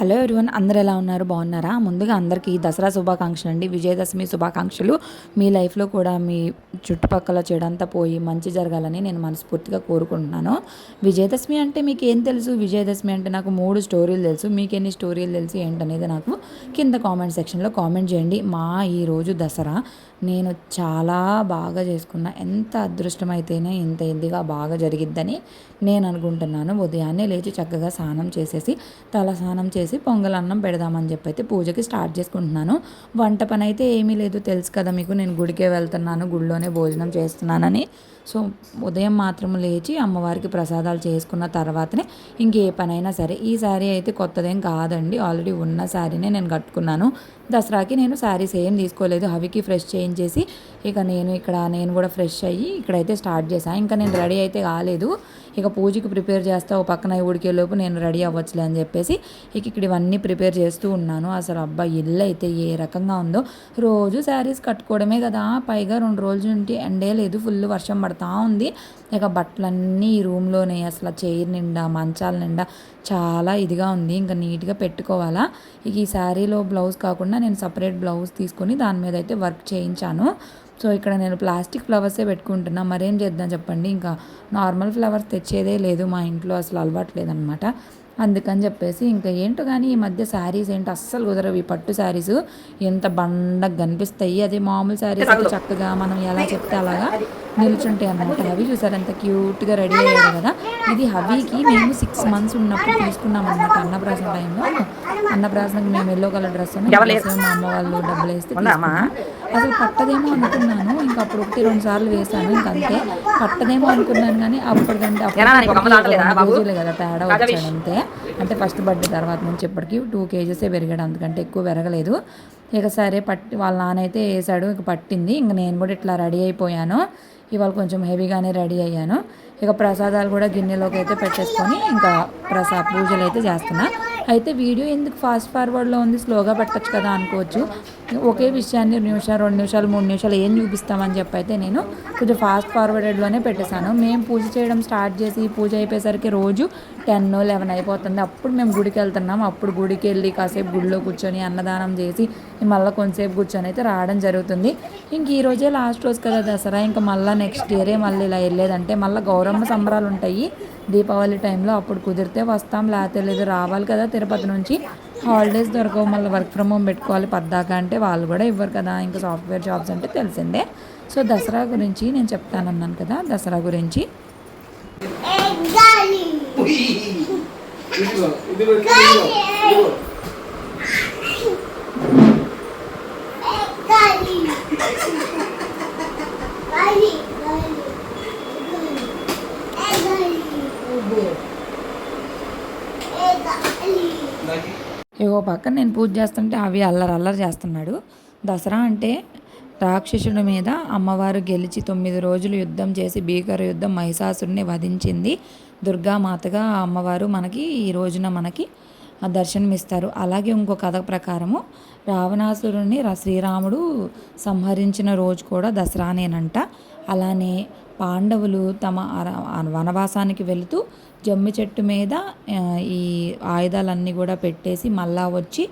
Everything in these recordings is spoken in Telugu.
హలో ఎవరివన్ అందరు ఎలా ఉన్నారు? బాగున్నారా? ముందుగా అందరికీ దసరా శుభాకాంక్షలు అండి విజయదశమి శుభాకాంక్షలు. మీ లైఫ్లో కూడా మీ చుట్టుపక్కల చెడంతా పోయి మంచి జరగాలని నేను మనస్ఫూర్తిగా కోరుకుంటున్నాను. విజయదశమి అంటే మీకు ఏం తెలుసు? విజయదశమి అంటే నాకు మూడు స్టోరీలు తెలుసు. మీకు ఎన్ని స్టోరీలు తెలుసు ఏంటనేది నాకు కింద కామెంట్ సెక్షన్లో కామెంట్ చేయండి. మా ఈరోజు దసరా. నేను చాలా బాగా చేసుకున్న ఎంత అదృష్టమైతేనే ఇంత ఇదిగా బాగా జరిగిద్దని నేను అనుకుంటున్నాను. ఉదయాన్నే లేచి చక్కగా స్నానం చేసేసి తల స్నానం చేసి పొంగల్ అన్నం పెడదామని చెప్పి అయితే పూజకి స్టార్ట్ చేసుకుంటున్నాను. వంట పని అయితే ఏమీ లేదు తెలుసు కదా మీకు నేను గుడికే వెళ్తున్నాను గుడిలోనే భోజనం చేస్తున్నానని. సో ఉదయం మాత్రం లేచి అమ్మవారికి ప్రసాదాలు చేసుకున్న తర్వాతనే ఇంకే పనైనా సరే ఈ శారీ అయితే కొత్తదేం కాదండి. ఆల్రెడీ ఉన్న శారీనే నేను కట్టుకున్నాను. దసరాకి నేను శారీస్ ఏం తీసుకోలేదు. హవికి ఫ్రెష్ చేంజ్ చేసి ఇక నేను ఇక్కడ నేను కూడా ఫ్రెష్ అయ్యి ఇక్కడైతే స్టార్ట్ చేశాను ఇంకా నేను రెడీ అయితే కాలేదు. ఇక పూజకి ప్రిపేర్ చేస్తా ఒక పక్కన ఉడికేలోపు నేను రెడీ అవ్వచ్చులే అని చెప్పేసి ఇక ఇక్కడ ఇవన్నీ ప్రిపేర్ చేస్తూ ఉన్నాను. అసలు అబ్బా ఇల్లు అయితే ఏ రకంగా ఉందో. రోజు శారీస్ కట్టుకోవడమే కదా. పైగా రెండు రోజుల నుండి ఎండే లేదు ఫుల్ వర్షం పడతా ఉంది. ఇక బట్టలన్నీ ఈ రూమ్లోనే అసలు చైర్ నిండా మంచాల నిండా చాలా ఇదిగా ఉంది. ఇంకా నీట్గా పెట్టుకోవాలా. ఇక ఈ శారీలో బ్లౌజ్ కాకుండా నేను సపరేట్ బ్లౌజ్ తీసుకొని దాని మీద అయితే వర్క్ చేయించాను. సో ఇక్కడ నేను ప్లాస్టిక్ ఫ్లవర్సే పెట్టుకుంటున్నా. మరేం చేద్దాం చెప్పండి. ఇంకా నార్మల్ ఫ్లవర్స్ తెచ్చేదే లేదు. మా ఇంట్లో అసలు అలవాటు లేదనమాట అందుకని చెప్పేసి ఇంకా ఏంటో కానీ ఈ మధ్య శారీస్ ఏంటో అస్సలు కుదరవు. ఈ పట్టు శారీస్ ఎంత బండగా కనిపిస్తాయి. అదే మామూలు శారీస్ చక్కగా మనం ఎలా చెప్తే అలాగా నిల్చుంటాయి అనమాట అవి చూసారు? ఎంత క్యూట్గా రెడీ అయ్యాడు కదా. ఇది హవీకి మేము సిక్స్ మంత్స్ ఉన్నప్పుడు తీసుకున్నాం అనమాట అన్నప్రాసన టైంలో. అన్నప్రాసనకి మేము ఎల్లో కలర్ డ్రెస్ మా అమ్మ వాళ్ళు డబ్బులు వేస్తే. అసలు పట్టదేమో అనుకున్నాను. ఇంకా అప్పుడు ఒకటి రెండు సార్లు వేసాను ఇంకా అంతే. పట్టదేమో అనుకున్నాను కానీ అప్పటికంటే అప్పుడు రోజులే కదా తేడా వచ్చాడు అంతే. అంటే ఫస్ట్ బర్త్డే తర్వాత నుంచి ఇప్పటికి టూ కేజెసే పెరిగాడు. అందుకంటే ఎక్కువ పెరగలేదు. ఇక సరే పట్టి వాళ్ళ నాన్న అయితే వేసాడు ఇక పట్టింది. ఇంక నేను కూడా ఇట్లా రెడీ అయిపోయాను. ఇవాళ కొంచెం హెవీగానే రెడీ అయ్యాను. ఇక ప్రసాదాలు కూడా గిన్నెలోకి అయితే పెట్టేసుకొని ఇంకా ప్రసా పూజలు అయితే చేస్తున్నా. అయితే వీడియో ఎందుకు ఫాస్ట్ ఫార్వర్డ్లో ఉంది? స్లోగా పెట్టచ్చు కదా అనుకోవచ్చు. ఒకే విషయాన్ని నిమిషాలు రెండు నిమిషాలు మూడు నిమిషాలు ఏం చూపిస్తామని చెప్పి అయితే నేను కొంచెం ఫాస్ట్ ఫార్వర్డెడ్లోనే పెట్టేశాను. మేము పూజ చేయడం స్టార్ట్ చేసి పూజ అయిపోయేసరికి రోజు టెన్ లెవెన్ అయిపోతుంది. అప్పుడు మేము గుడికి వెళ్తున్నాం. అప్పుడు గుడికి వెళ్ళి కాసేపు గుడిలో కూర్చొని అన్నదానం చేసి మళ్ళీ కొంతసేపు కూర్చొని అయితే రావడం జరుగుతుంది. ఇంక ఈ రోజే లాస్ట్ రోజు కదా దసరా. ఇంకా మళ్ళీ నెక్స్ట్ ఇయరే మళ్ళీ ఇలా వెళ్ళేదంటే మళ్ళీ గౌరమ్మ సంబరాలు ఉంటాయి. దీపావళి టైంలో అప్పుడు కుదిరితే వస్తాం. లేకపోతే లేదు రావాలి కదా తిరుపతి నుంచి. హాలిడేస్ దొరకవు. మళ్ళీ వర్క్ ఫ్రమ్ హోమ్ పెట్టుకోవాలి. పద్దాక అంటే వాళ్ళు కూడా ఇవ్వరు కదా. ఇంకా సాఫ్ట్వేర్ జాబ్స్ అంటే తెలిసిందే. సో దసరా గురించి నేను చెప్తానన్నాను కదా. దసరా గురించి. ఇదిగో ఇది పెట్టుకో, ఇదిగో, ఇదిగో. నాకు ఇగో పక్కన నేను పూజ చేస్తుంటే అవి అల్లరి అల్లరి చేస్తున్నాడు. దసరా అంటే రాక్షసుడి మీద అమ్మవారు గెలిచి తొమ్మిది రోజులు యుద్ధం చేసి భీకర యుద్ధం మహిషాసుడిని వధించింది. దుర్గామాతగా అమ్మవారు మనకి ఈ రోజున మనకి దర్శనమిస్తారు. అలాగే ఇంకో కథ ప్రకారము రావణాసురుని శ్రీరాముడు సంహరించిన రోజు కూడా దసరానేనంట. అలానే పాండవులు తమ వనవాసానికి వెళుతూ జమ్మి చెట్టు మీద ఈ ఆయుధాలన్నీ కూడా పెట్టేసి మళ్ళా వచ్చి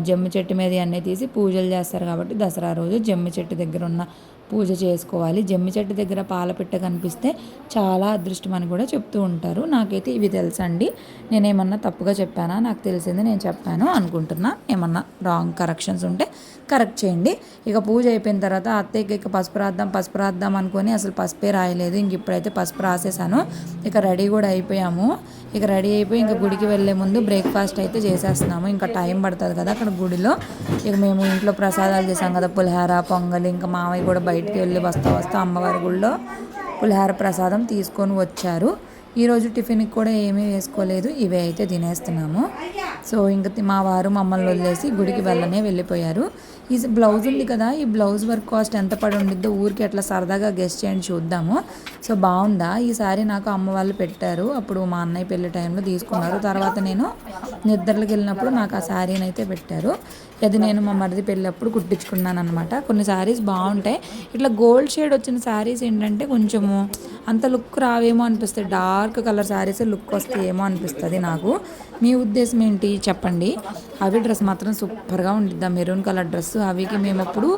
జమ్మి చెట్టు మీద అన్నీ తీసి పూజలు చేస్తారు కాబట్టి దసరా రోజు జమ్మి చెట్టు దగ్గర ఉన్న పూజ చేసుకోవాలి. జమ్మి చెట్టు దగ్గర పాలపిట్ట కనిపిస్తే చాలా అదృష్టం అని కూడా చెప్తూ ఉంటారు. నాకైతే ఇవి తెలుసండి. నేనేమన్నా తప్పుగా చెప్పానా? నాకు తెలిసింది నేను చెప్పాను అనుకుంటున్నా. ఏమన్నా రాంగ్ కరెక్షన్స్ ఉంటే కరెక్ట్ చేయండి. ఇక పూజ అయిపోయిన తర్వాత అత్తయ్యకి ఇక పసుపు రాద్దాం పసుపు రాద్దాం అనుకొని అసలు పసుపే రాయలేదు. ఇంక ఇప్పుడైతే పసుపు రాసేసాను. ఇక రెడీ కూడా అయిపోయాము. ఇక రెడీ అయిపోయి ఇంకా గుడికి వెళ్ళే ముందు బ్రేక్ఫాస్ట్ అయితే చేసేస్తున్నాము. ఇంకా టైం పడుతుంది కదా అక్కడ గుడిలో. ఇక మేము ఇంట్లో ప్రసాదాలు చేసాం కదా. పులిహార పొంగల్ ఇంకా మావయ్య కూడా బయట బయటికి వెళ్ళి వస్తా వస్తా అమ్మవారి గుడిలో పులిహార ప్రసాదం తీసుకొని వచ్చారు. ఈరోజు టిఫిన్కి కూడా ఏమీ వేసుకోలేదు ఇవే అయితే తినేస్తున్నాము. సో ఇంక తి- మా వారు మమ్మల్ని వదిలేసి గుడికి వెళ్ళనే వెళ్ళిపోయారు. ఈ బ్లౌజ్ ఉంది కదా ఈ బ్లౌజ్ వర్క్ కాస్ట్ ఎంత పడి ఉండిద్దో ఊరికి అట్లా సరదాగా గెస్ట్ చేయండి చూద్దాము. సో బాగుందా? ఈ సారీ నాకు అమ్మ వాళ్ళు పెట్టారు. అప్పుడు మా అన్నయ్య పెళ్ళి టైంలో తీసుకున్నారు. తర్వాత నేను నిద్రలకు వెళ్ళినప్పుడు నాకు ఆ శారీని అయితే పెట్టారు. అది నేను మా మరిది పెళ్ళప్పుడు కుట్టించుకున్నాను అనమాట కొన్ని శారీస్ బాగుంటాయి. ఇట్లా గోల్డ్ షేడ్ వచ్చిన శారీస్ ఏంటంటే కొంచెము అంత లుక్ రావేమో అనిపిస్తుంది డార్క్ కలర్ శారీస్ లుక్ వస్తే ఏమో అనిపిస్తుంది నాకు. మీ ఉద్దేశం ఏంటి? చెప్పండి. అవి డ్రెస్ మాత్రం సూపర్గా ఉండిద్దా? మెరూన్ కలర్ డ్రెస్ అవికి మేము అప్పుడు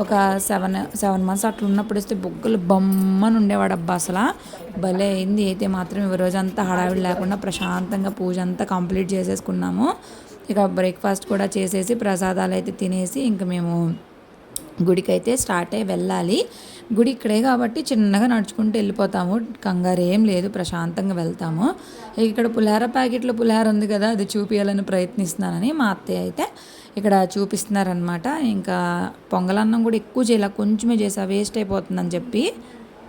ఒక సెవెన్ సెవెన్ మంత్స్ అట్లా ఉన్నప్పుడు ఇస్తే బొగ్గులు బొమ్మను ఉండేవాడు అబ్బా అసలు. భలే అయింది. అయితే మాత్రం ఈ రోజంతా హడావిడి లేకుండా ప్రశాంతంగా పూజ అంతా కంప్లీట్ చేసేసుకున్నాము. ఇక బ్రేక్ఫాస్ట్ కూడా చేసేసి ప్రసాదాలు అయితే తినేసి ఇంక మేము గుడికి అయితే స్టార్ట్ అయ్యి వెళ్ళాలి. గుడి ఇక్కడే కాబట్టి చిన్నగా నడుచుకుంటూ వెళ్ళిపోతాము. కంగారు ఏం లేదు. ప్రశాంతంగా వెళ్తాము. ఇక్కడ పులిహార ప్యాకెట్లో పులిహార ఉంది కదా అది చూపించాలని ప్రయత్నిస్తున్నానని మా అత్తయ్య అయితే ఇక్కడ చూపిస్తున్నారనమాట ఇంకా పొంగలన్నం కూడా ఎక్కువ చేయాలి. కొంచెమే చేసా వేస్ట్ అయిపోతుందని చెప్పి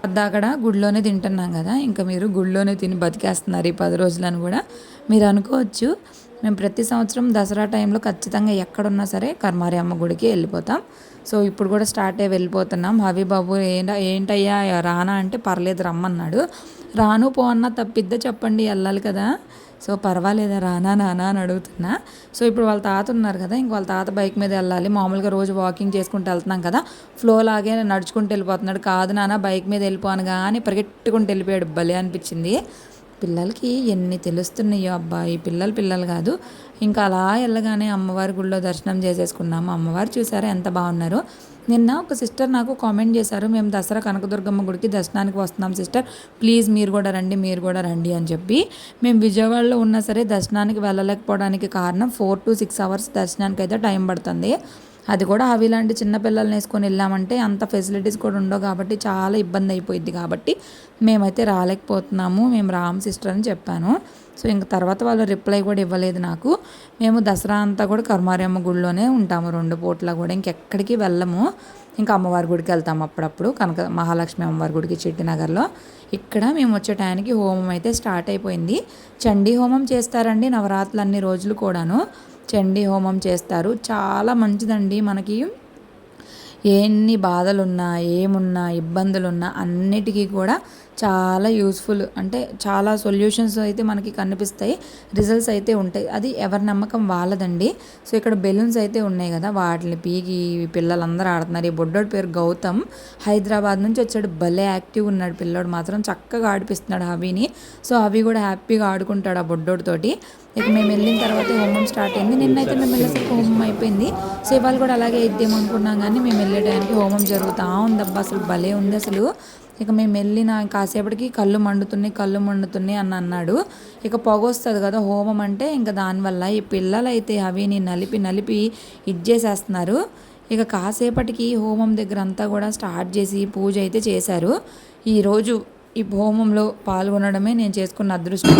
అక్కడ? గుడిలోనే తింటున్నాం కదా. ఇంకా మీరు గుడిలోనే తిని బతికేస్తున్నారు ఈ పది రోజులని కూడా. మీరు అనుకోవచ్చు మేము ప్రతి సంవత్సరం దసరా టైంలో ఖచ్చితంగా ఎక్కడున్నా సరే కర్మారి అమ్మ గుడికి వెళ్ళిపోతాం. సో ఇప్పుడు కూడా స్టార్ట్ అయ్యి వెళ్ళిపోతున్నాం. హవి బాబు ఏంట ఏంటయ్యా? రానా అంటే పర్లేదు రమ్మన్నాడు. రాను పో అన్న తప్పిద్దా చెప్పండి వెళ్ళాలి కదా. సో పర్వాలేదా రానా నానా అని అడుగుతున్నా. సో ఇప్పుడు వాళ్ళ తాత ఉన్నారు కదా ఇంక వాళ్ళ తాత బైక్ మీద వెళ్ళాలి. మామూలుగా రోజు వాకింగ్ చేసుకుంటూ వెళ్తున్నాం కదా ఫ్లో లాగే నడుచుకుంటూ వెళ్ళిపోతున్నాడు. కాదు నాన్న బైక్ మీద వెళ్ళిపోను కానీ పరిగెట్టుకుంటూ వెళ్ళిపోయాడు. భలే అనిపించింది. పిల్లలకి ఎన్ని తెలుస్తున్నాయో అబ్బాయి పిల్లలు పిల్లలు కాదు. ఇంకా అలా వెళ్ళగానే అమ్మవారి గుడిలో దర్శనం చేసేసుకున్నాము. అమ్మవారు చూసారా ఎంత బాగున్నారో. నిన్న ఒక సిస్టర్ నాకు కామెంట్ చేశారు మేము దసరా కనకదుర్గమ్మ గుడికి దర్శనానికి వస్తున్నాం సిస్టర్. ప్లీజ్ మీరు కూడా రండి మీరు కూడా రండి అని చెప్పి మేము విజయవాడలో ఉన్నా సరే దర్శనానికి వెళ్ళలేకపోవడానికి కారణం ఫోర్ టు సిక్స్ అవర్స్ దర్శనానికి అయితే టైం పడుతుంది. అది కూడా అవి ఇలాంటి చిన్నపిల్లల్ని వేసుకొని వెళ్ళామంటే అంత ఫెసిలిటీస్ కూడా ఉండవు కాబట్టి చాలా ఇబ్బంది అయిపోయింది కాబట్టి మేమైతే రాలేకపోతున్నాము. మేము రామ్ సిస్టర్ అని చెప్పాను. సో ఇంక తర్వాత వాళ్ళు రిప్లై కూడా ఇవ్వలేదు నాకు. మేము దసరా అంతా కూడా కర్మారియమ్మ గుడిలోనే ఉంటాము. రెండు పూట్ల కూడా ఇంకెక్కడికి వెళ్ళము. ఇంకా అమ్మవారి గుడికి వెళ్తాము అప్పుడప్పుడు. కనక మహాలక్ష్మి అమ్మవారి గుడికి చిట్టినగర్లో. ఇక్కడ మేము వచ్చే టైంకి హోమం అయితే స్టార్ట్ అయిపోయింది. చండీ హోమం చేస్తారండి నవరాత్రులు అన్ని రోజులు కూడాను. చండీ హోమం చేస్తారు. చాలా మంచిదండి మనకి. ఎన్ని బాధలున్నా ఏమున్నా ఇబ్బందులున్నా అన్నిటికీ కూడా చాలా యూస్ఫుల్ అంటే చాలా సొల్యూషన్స్ అయితే మనకి కనిపిస్తాయి. రిజల్ట్స్ అయితే ఉంటాయి. అది ఎవరి నమ్మకం వాళ్ళదండి. సో ఇక్కడ బెలూన్స్ అయితే ఉన్నాయి కదా. వాటిని పీకి పిల్లలందరూ ఆడుతున్నారు. ఈ బొడ్డోడి పేరు గౌతమ్. హైదరాబాద్ నుంచి వచ్చాడు. భలే యాక్టివ్ ఉన్నాడు పిల్లోడు. మాత్రం చక్కగా ఆడిపిస్తున్నాడు హవీని. సో అవి కూడా హ్యాపీగా ఆడుకుంటాడు ఆ బొడ్డోడితోటి ఇక మేము వెళ్ళిన తర్వాత హోమం స్టార్ట్ అయింది. నిన్నైతే మేము వెళ్ళేసరికి హోమం అయిపోయింది. సో ఇవాళ కూడా అలాగే ఇద్దాం అనుకున్నాం కానీ మేము వెళ్ళే టైంకి హోమం జరుగుతూ ఉందబ్బా. అసలు భలే ఉంది అసలు. ఇక మేము వెళ్ళిన కాసేపటికి కళ్ళు మండుతున్నాయి కళ్ళు మండుతున్నాయి అని అన్నాడు. ఇక పొగ వస్తుంది కదా హోమం అంటే ఇంకా దానివల్ల ఈ పిల్లలు అయితే అవిని నలిపి నలిపి ఇచ్చేసేస్తున్నారు ఇక కాసేపటికి హోమం దగ్గర అంతా కూడా స్టార్ట్ చేసి పూజ అయితే చేశారు. ఈరోజు ఈ హోమంలో పాల్గొనడమే నేను చేసుకున్న అదృష్టం.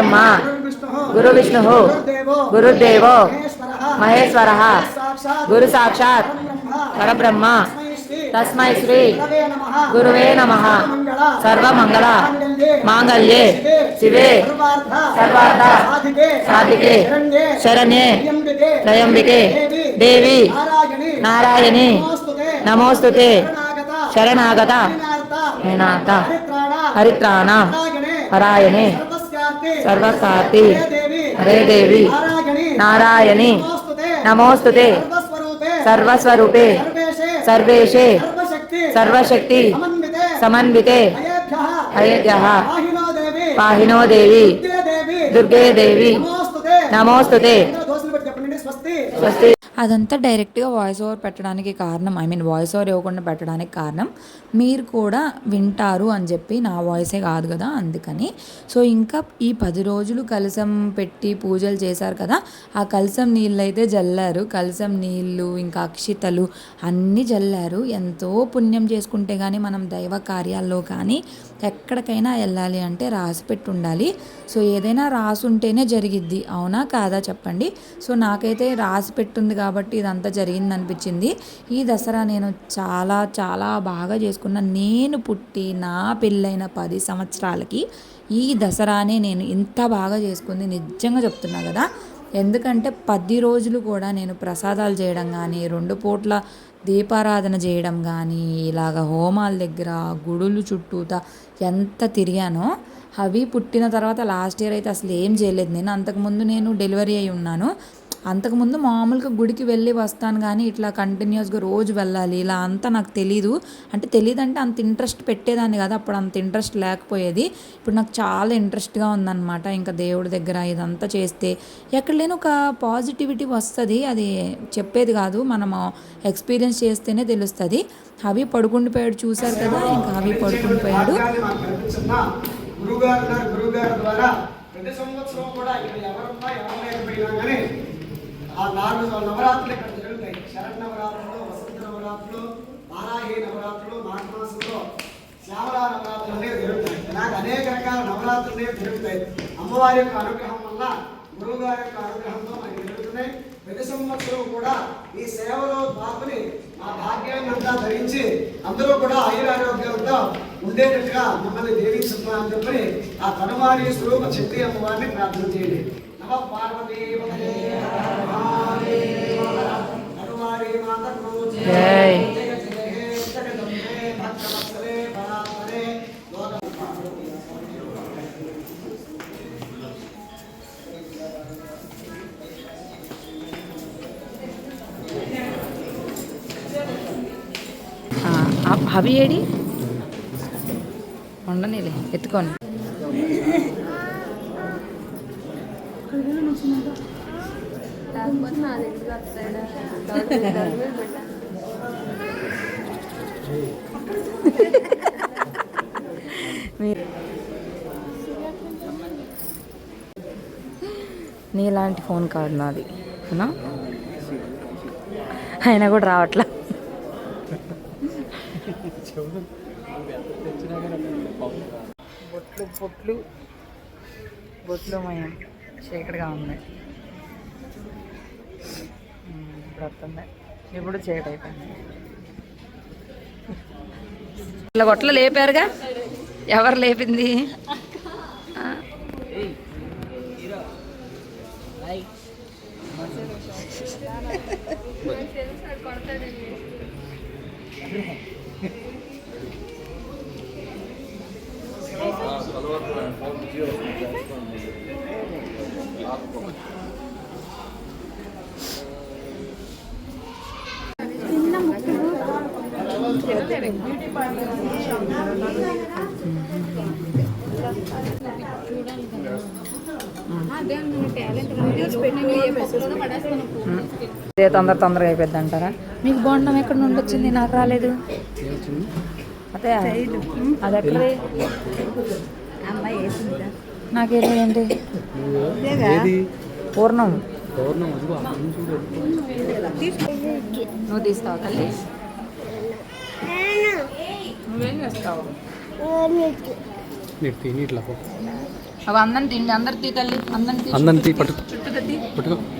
గురు బ్రహ్మ గురు విష్ణు గురు విష్ణుః గురుదేవో గురుదేవో గురు సాక్షాత్. పరబ్రహ్మ. తస్మై శ్రీ. గురువే నమ. సర్వమంగళ. మాంగళ్యే. శివే. సర్వార్థ. సాధికే. శరణ్యే. త్రయంబికే. దేవి. నారాయణి. నమోస్తుతే. శరణాగత. హరిత్రాణ. హరిత్రాణ. సర్వకార్తి హరే దేవి. నారాయణి. నమోస్తుతే. సర్వస్వరూపే. సర్వేషే సర్వశక్తి. సమన్వితే. అయేభ్యః. పాహినో దేవి. దుర్గే దేవి. నమోస్తుతే. స్వస్తి. అదంతా డైరెక్ట్గా వాయిస్ ఓవర్ పెట్టడానికి కారణం. ఐ మీన్ వాయిస్ ఓవర్ ఇవ్వకుండా పెట్టడానికి కారణం. మీరు కూడా వింటారు అని చెప్పి నా వాయిసే కాదు కదా అందుకని. సో ఇంకా ఈ పది రోజులు కలసం పెట్టి పూజలు చేశారు కదా ఆ కలసం నీళ్ళు అయితే జల్లారు. కలసం నీళ్ళు ఇంకా అక్షితలు అన్నీ జల్లారు. ఎంతో పుణ్యం చేసుకుంటే కానీ మనం దైవ కార్యాల్లో కానీ ఎక్కడికైనా వెళ్ళాలి అంటే రాసి పెట్టి ఉండాలి సో ఏదైనా రాసి ఉంటేనే జరిగిద్ది. అవునా కాదా చెప్పండి. సో నాకైతే రాసి పెట్టుంది కాబట్టి ఇదంతా జరిగింది అనిపించింది ఈ దసరా నేను చాలా చాలా బాగా చేసుకున్న నేను పుట్టి నా పెళ్ళైన పది సంవత్సరాలకి ఈ దసరానే నేను ఇంత బాగా చేసుకుంది. నిజంగా చెప్తున్నా కదా. ఎందుకంటే పది రోజులు కూడా నేను ప్రసాదాలు చేయడం కానీ రెండు పూట్ల దీపారాధన చేయడం కానీ ఇలాగ హోమాల దగ్గర గుడులు చుట్టూతా ఎంత తిరిగానో అవి పుట్టిన తర్వాత లాస్ట్ ఇయర్ అయితే అసలు ఏం చేయలేదు. నేను అంతకుముందు నేను డెలివరీ అయి ఉన్నాను. అంతకుముందు మామూలుగా గుడికి వెళ్ళి వస్తాను కానీ ఇట్లా కంటిన్యూస్గా రోజు వెళ్ళాలి ఇలా అంతా నాకు తెలీదు అంటే తెలియదు అంటే అంత ఇంట్రెస్ట్ పెట్టేదాన్ని కదా అప్పుడు అంత ఇంట్రెస్ట్ లేకపోయేది ఇప్పుడు నాకు చాలా ఇంట్రెస్ట్గా ఉందన్నమాట ఇంకా దేవుడి దగ్గర ఇదంతా చేస్తే ఎక్కడ లేని ఒక పాజిటివిటీ వస్తుంది అది చెప్పేది కాదు మనము ఎక్స్పీరియన్స్ చేస్తేనే తెలుస్తుంది అవి పడుకుండిపోయాడు చూశారు కదా ఇంకా అవి పడుకుండిపోయాడు గురుగారు గురుగారు ద్వారా ప్రతి సంవత్సరం కూడా ఇక్కడ ఎవరున్నా ఎవరు లేకపోయినా కానీ ఆ నాలుగు నవరాత్రులు ఇక్కడ జరుగుతాయి? శరణ్ నవరాత్రులు వసంత నవరాత్రులు వారాహి నవరాత్రులు మాఘమాసంలో శ్యామల నవరాత్రులు అనేవి జరుగుతాయి. ఇలాగ అనేక రకాల నవరాత్రులు అనేవి జరుగుతాయి. అమ్మవారి యొక్క అనుగ్రహం వల్ల గురువు గారి యొక్క అనుగ్రహంతో మనకి జరుగుతున్నాయి. ప్రతి సంవత్సరం కూడా ఈ సేవలో పాల్గొని మా భాగ్యాన్ని అంతా ధరించి అందరూ కూడా ఆయురారోగ్యంతో ఉండేటట్టుగా మిమ్మల్ని దీవించుతున్నా అని చెప్పి ఆ కనుమారి స్వరూప శక్తి అమ్మవారిని ప్రార్థన చేయండి. నమ పార్వతీ అవి ఏడి? ఉండనిలే ఎత్తుకోండి లేకపోతే నా దగ్గర వస్తాడా మీరు ఇలాంటి ఫోన్ కాదు నాది అవునా? అయినా కూడా రావట్లా. బొట్లు బొట్లు బొట్లు మయం చీకటిగా ఉంది. ఇప్పుడు వస్తుంది ఇప్పుడు చీకటి అయిపోయింది. ఇట్లా గొట్ల లేపారుగా? ఎవరు లేపింది? అదే తొందర తొందరగా అయిపోద్ది అంటారా? మీకు బాగుండం ఎక్కడ నుండి వచ్చింది? నాకు రాలేదు. అదే అది వేసిందా నాకేది ఏంటి? పూర్ణం. నువ్వు తీస్తావు తల్లి? నువ్వేం చేస్తావు? నీటి నీటిలో అవి అందరిని తిండి అందరు తీ తల్లి. అందరిని అందరిని పట్టుకో. ఆ,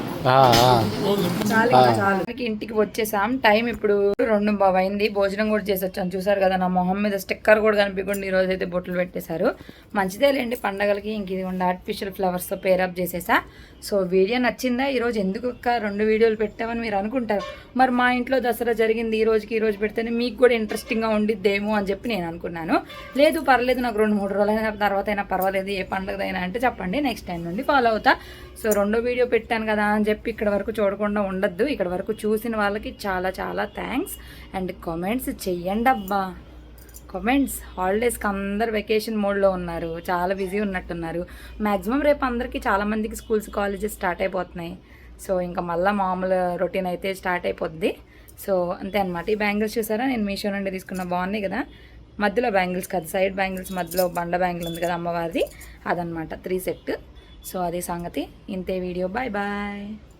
చాలు ఇంకా చాలు. మనకి ఇంటికి వచ్చేసాం. టైం ఇప్పుడు రెండు బాబు అయింది. భోజనం కూడా చేసి వచ్చాను చూసారు కదా నా మొహం మీద స్టిక్కర్ కూడా కనిపించకుండా ఈ రోజు అయితే బొట్లు పెట్టేశారు. మంచిదే లేండి పండగలకి. ఇంక ఇది ఉండి ఆర్టిఫిషియల్ ఫ్లవర్స్తో పేరప్ చేసేసా. సో వీడియో నచ్చిందా? ఈరోజు ఎందుకు ఒక్క రెండు వీడియోలు పెట్టామని మీరు అనుకుంటారు. మరి మా ఇంట్లో దసరా జరిగింది ఈ రోజుకి ఈ రోజు పెడితేనే మీకు కూడా ఇంట్రెస్టింగ్గా ఉండిద్దేమో అని చెప్పి నేను అనుకున్నాను. లేదు పర్లేదు నాకు రెండు మూడు రోజులైన తర్వాత అయినా పర్వాలేదు. ఏ పండుగదైనా అంటే చెప్పండి. నెక్స్ట్ టైం నుండి ఫాలో అవుతా. సో రెండో వీడియో పెట్టాను కదా అని చెప్పి ఇక్కడ వరకు చూడకుండా ఉండద్దు. ఇక్కడ వరకు చూసిన వాళ్ళకి చాలా చాలా థ్యాంక్స్ అండ్ కామెంట్స్ చెయ్యండి అబ్బా. కామెంట్స్ హాలిడేస్కి అందరు వెకేషన్ మోడ్లో ఉన్నారు. చాలా బిజీ ఉన్నట్టున్నారు. మ్యాక్సిమం రేపు అందరికీ చాలామందికి స్కూల్స్ కాలేజెస్ స్టార్ట్ అయిపోతున్నాయి. సో ఇంకా మళ్ళీ మామూలు రొటీన్ అయితే స్టార్ట్ అయిపోద్ది. సో అంతే అనమాట ఈ బ్యాంగిల్స్ చూసారా? నేను మీషో నుండి తీసుకున్న బాగున్నాయి కదా. మధ్యలో బ్యాంగిల్స్ కాదు. సైడ్ బ్యాంగిల్స్ మధ్యలో బండ బ్యాంగిల్ ఉంది కదా అమ్మవారిది. అదనమాట త్రీ సెట్ సో అది సంగతి. ఇంతే వీడియో. Bye bye.